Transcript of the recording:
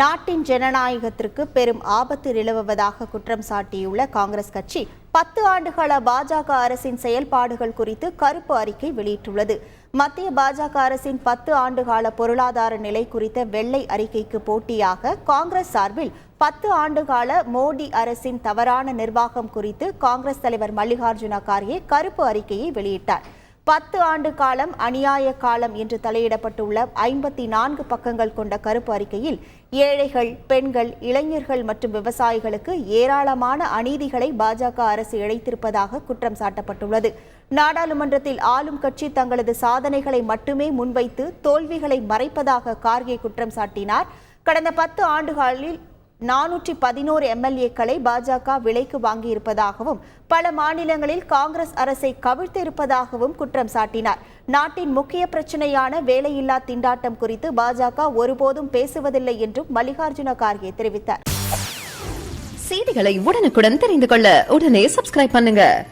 நாட்டின் ஜனநாயகத்திற்கு பெரும் ஆபத்து நிலவுவதாக குற்றம் சாட்டியுள்ள காங்கிரஸ் கட்சி பத்து ஆண்டுகால பாஜக அரசின் செயல்பாடுகள் குறித்து கருப்பு அறிக்கை வெளியிட்டுள்ளது. மத்திய பாஜக அரசின் பத்து ஆண்டுகால பொருளாதார நிலை குறித்த வெள்ளை அறிக்கைக்கு போட்டியாக காங்கிரஸ் சார்பில் பத்து ஆண்டுகால மோடி அரசின் தவறான நிர்வாகம் குறித்து காங்கிரஸ் தலைவர் மல்லிகார்ஜுன கார்கே கருப்பு அறிக்கையை வெளியிட்டார். பத்து ஆண்டு காலம் அநியாய காலம் என்று தலையிடப்பட்டுள்ள ஐம்பத்தி நான்கு பக்கங்கள் கொண்ட கருப்பு அறிக்கையில் ஏழைகள் பெண்கள் இளைஞர்கள் மற்றும் விவசாயிகளுக்கு ஏராளமான அநீதிகளை பாஜக அரசு இழைத்திருப்பதாக குற்றம் சாட்டப்பட்டுள்ளது. நாடாளுமன்றத்தில் ஆளும் கட்சி தங்களது சாதனைகளை மட்டுமே முன்வைத்து தோல்விகளை மறைப்பதாக கார்கே குற்றம் சாட்டினார். கடந்த பத்து ஆண்டுகளில் நானூற்றி பதினோரு எம்எல்ஏக்களை பாஜக விலைக்கு வாங்கியிருப்பதாகவும் பல மாநிலங்களில் காங்கிரஸ் அரசை கவிழ்த்திருப்பதாகவும் குற்றம் சாட்டினார். நாட்டின் முக்கிய பிரச்சனையான வேலையில்லா திண்டாட்டம் குறித்து பாஜக ஒருபோதும் பேசுவதில்லை என்றும் மல்லிகார்ஜுன கார்கே தெரிவித்தார். செய்திகளை உடனுக்குடன் தெரிந்து கொள்ள உடனே சப்ஸ்கிரைப் பண்ணுங்க.